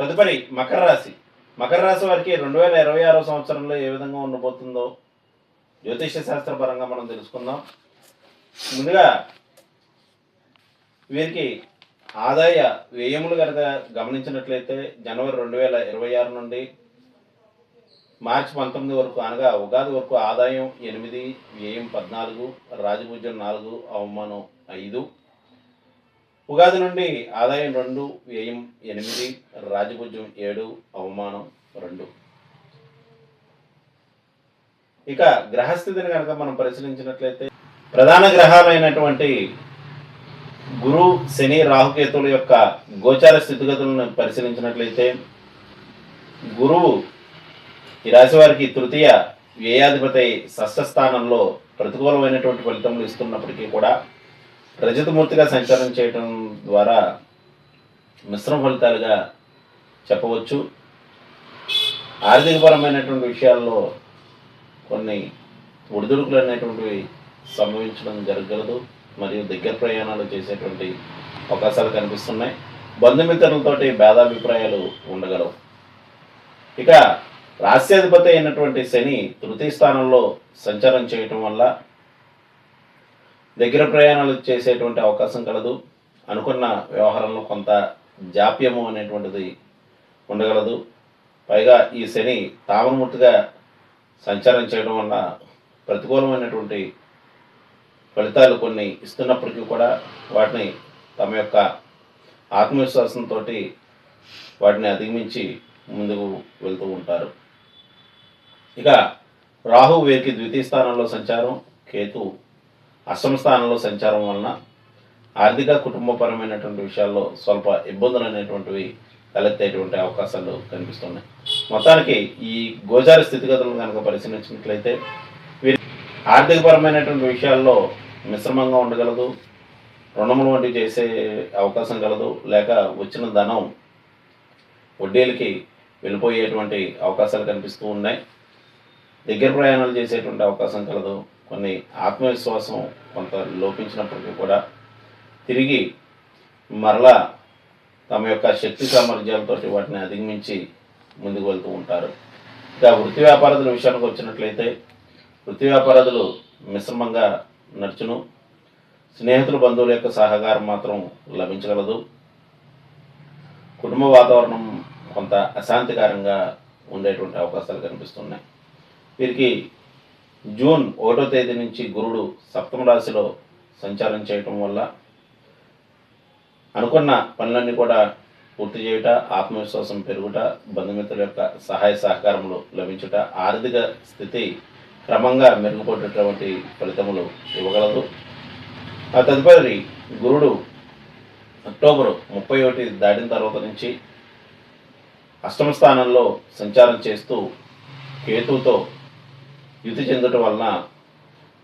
తదుపరి మకర రాశి. మకర రాశి వారికి రెండు వేల ఇరవై ఆరో సంవత్సరంలో ఏ విధంగా ఉండబోతుందో జ్యోతిష శాస్త్ర పరంగా మనం తెలుసుకుందాం. ముందుగా వీరికి ఆదాయ వ్యయములు కనుక గమనించినట్లయితే జనవరి రెండు వేల ఇరవై ఆరు నుండి మార్చి పంతొమ్మిది వరకు అనగా ఉగాది వరకు ఆదాయం ఎనిమిది వ్యయం పద్నాలుగు రాజపూజ్యం నాలుగు అవమానం ఐదు. ఉగాది నుండి ఆదాయం రెండు వ్యయం ఎనిమిది రాజపూజ్యం ఏడు అవమానం రెండు. ఇక గ్రహస్థితిని కనుక మనం పరిశీలించినట్లయితే ప్రధాన గ్రహాలైనటువంటి గురు శని రాహుకేతుల యొక్క గోచార స్థితిగతులను పరిశీలించినట్లయితే గురువు ఈ రాశి వారికి తృతీయ వ్యయాధిపతి షష్ఠ స్థానంలో ప్రతికూలమైనటువంటి ఫలితములు ఇస్తున్నప్పటికీ కూడా రజతమూర్తిగా సంచారం చేయటం ద్వారా మిశ్రమ ఫలితాలుగా చెప్పవచ్చు. ఆర్థికపరమైనటువంటి విషయాల్లో కొన్ని ఒడిదుడుకులు అనేటువంటివి సంభవించడం జరగలదు మరియు దగ్గర ప్రయాణాలు చేసేటువంటి అవకాశాలు కనిపిస్తున్నాయి. బంధుమిత్రులతోటి భేదాభిప్రాయాలు ఉండగలవు. ఇక రాస్యాధిపతి అయినటువంటి శని తృతీయ స్థానంలో సంచారం చేయటం వల్ల దగ్గర ప్రయాణాలు చేసేటువంటి అవకాశం కలదు. అనుకున్న వ్యవహారంలో కొంత జాప్యము అనేటువంటిది ఉండగలదు. పైగా ఈ శని తామరమూర్తిగా సంచారం చేయడం వల్ల ప్రతికూలమైనటువంటి ఫలితాలు కొన్ని ఇస్తున్నప్పటికీ కూడా వాటిని తమ యొక్క ఆత్మవిశ్వాసంతో వాటిని అధిగమించి ముందుకు వెళ్తూ ఉంటారు. ఇక రాహు వీరికి ద్వితీయ స్థానంలో సంచారం. కేతు అష్టమ స్థానంలో సంచారం వలన ఆర్థిక కుటుంబపరమైనటువంటి విషయాల్లో స్వల్ప ఇబ్బందులు అనేటువంటివి తలెత్తేటువంటి అవకాశాలు కనిపిస్తున్నాయి. మొత్తానికి ఈ గోచార స్థితిగతులను కనుక పరిశీలించినట్లయితే వీరి ఆర్థికపరమైనటువంటి విషయాల్లో మిశ్రమంగా ఉండగలదు రుణములు వంటివి చేసే అవకాశం కలదు లేక వచ్చిన ధనం వడ్డీలకి వెళ్ళిపోయేటువంటి అవకాశాలు కనిపిస్తూ ఉన్నాయి. దగ్గర ప్రయాణాలు చేసేటువంటి అవకాశం కలదు. కొన్ని ఆత్మవిశ్వాసం కొంత లోపించినప్పటికీ కూడా తిరిగి మరలా తమ యొక్క శక్తి సామర్థ్యాలతో వాటిని అధిగమించి ముందుకు వెళ్తూ ఉంటారు. ఇక వృత్తి వ్యాపారదుల విషయానికి వచ్చినట్లయితే వృత్తి వ్యాపారదులు మిశ్రమంగా నడుచును. స్నేహితుల బంధువుల యొక్క సహకారం మాత్రం లభించగలదు. కుటుంబ వాతావరణం కొంత అశాంతికరంగా ఉండేటువంటి అవకాశాలు కనిపిస్తున్నాయి. వీరికి జూన్ ఒకటో తేదీ నుంచి గురుడు సప్తమ రాశిలో సంచారం చేయటం వల్ల అనుకున్న పనులన్నీ కూడా పూర్తి చేయుట ఆత్మవిశ్వాసం పెరుగుట బంధుమిత్రుల యొక్క సహాయ సహకారములు లభించుట ఆర్థిక స్థితి క్రమంగా మెరుగుపడేటువంటి ఫలితములు ఇవ్వగలదు. ఆ తదుపరి గురుడు అక్టోబర్ ముప్పై ఒకటి దాటిన తర్వాత నుంచి అష్టమ స్థానంలో సంచారం చేస్తూ కేతువుతో యుతి చెందటం వలన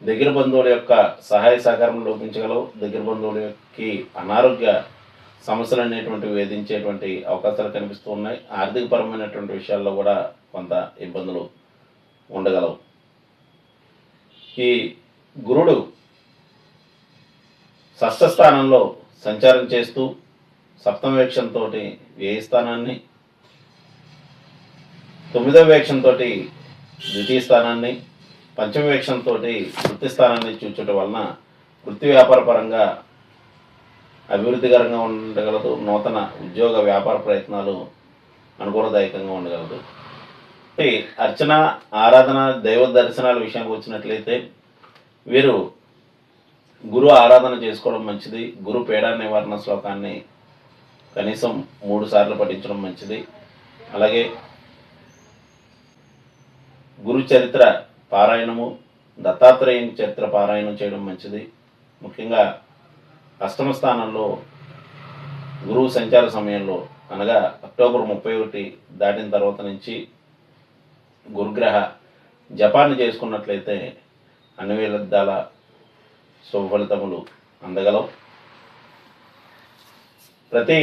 దగ్గర బంధువుల యొక్క సహాయ సహకారం లోపించగలవు. దగ్గర బంధువులకి అనారోగ్య సమస్యలు అనేటువంటివి వేధించేటువంటి అవకాశాలు కనిపిస్తూ ఉన్నాయి. ఆర్థికపరమైనటువంటి విషయాల్లో కూడా కొంత ఇబ్బందులు ఉండగలవు. ఈ గురుడు షష్ఠ స్థానంలో సంచారం చేస్తూ సప్తమవేక్షంతో వ్యయ స్థానాన్ని తొమ్మిదవ వేక్షంతో ద్వితీయ స్థానాన్ని పంచమవేక్షంతో వృత్తి స్థానాన్ని చూచటం వలన వృత్తి వ్యాపార పరంగా అభివృద్ధికరంగా ఉండగలదు నూతన ఉద్యోగ వ్యాపార ప్రయత్నాలు అనుకూలదాయకంగా ఉండగలదు. ఈ అర్చన ఆరాధన దైవ దర్శనాల విషయానికి వచ్చినట్లయితే వీరు గురు ఆరాధన చేసుకోవడం మంచిది గురు పీడా నివారణ శ్లోకాన్ని కనీసం మూడు సార్లు పఠించడం మంచిది. అలాగే గురు చరిత్ర పారాయణము దత్తాత్రేయుని చరిత్ర పారాయణం చేయడం మంచిది. ముఖ్యంగా అష్టమ స్థానంలో గురువు సంచార సమయంలో అనగా అక్టోబర్ ముప్పై ఒకటి దాటిన తర్వాత నుంచి గురుగ్రహ జపాన్ని చేసుకున్నట్లయితే అన్ని విధాల శుభఫలితములు అందగలవు ప్రతి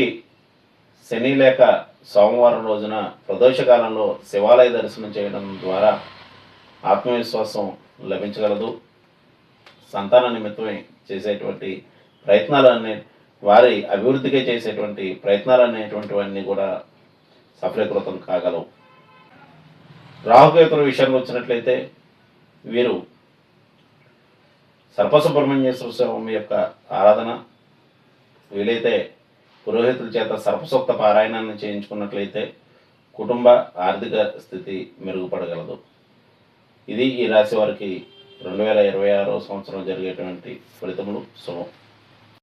శని లేక సోమవారం రోజున ప్రదోషకాలంలో శివాలయ దర్శనం చేయడం ద్వారా ఆత్మవిశ్వాసం లభించగలదు. సంతాన నిమిత్తమే చేసేటువంటి ప్రయత్నాలు అనే వారి అభివృద్ధికి చేసేటువంటి ప్రయత్నాలు అనేటువంటివన్నీ కూడా సఫలీకృతం కాగలవు. రాహుకేతుల విషయానికి వచ్చినట్లయితే వీరు సర్పసుబ్రహ్మణ్యేశ్వర స్వామి యొక్క ఆరాధన వీలైతే పురోహితుల చేత సర్పసూక్త పారాయణాన్ని చేయించుకున్నట్లయితే కుటుంబ ఆర్థిక స్థితి మెరుగుపడగలదు. ఇది ఈ రాశి వారికి రెండు వేల ఇరవై ఆరో సంవత్సరం జరిగేటువంటి ఫలితములు. శుభం.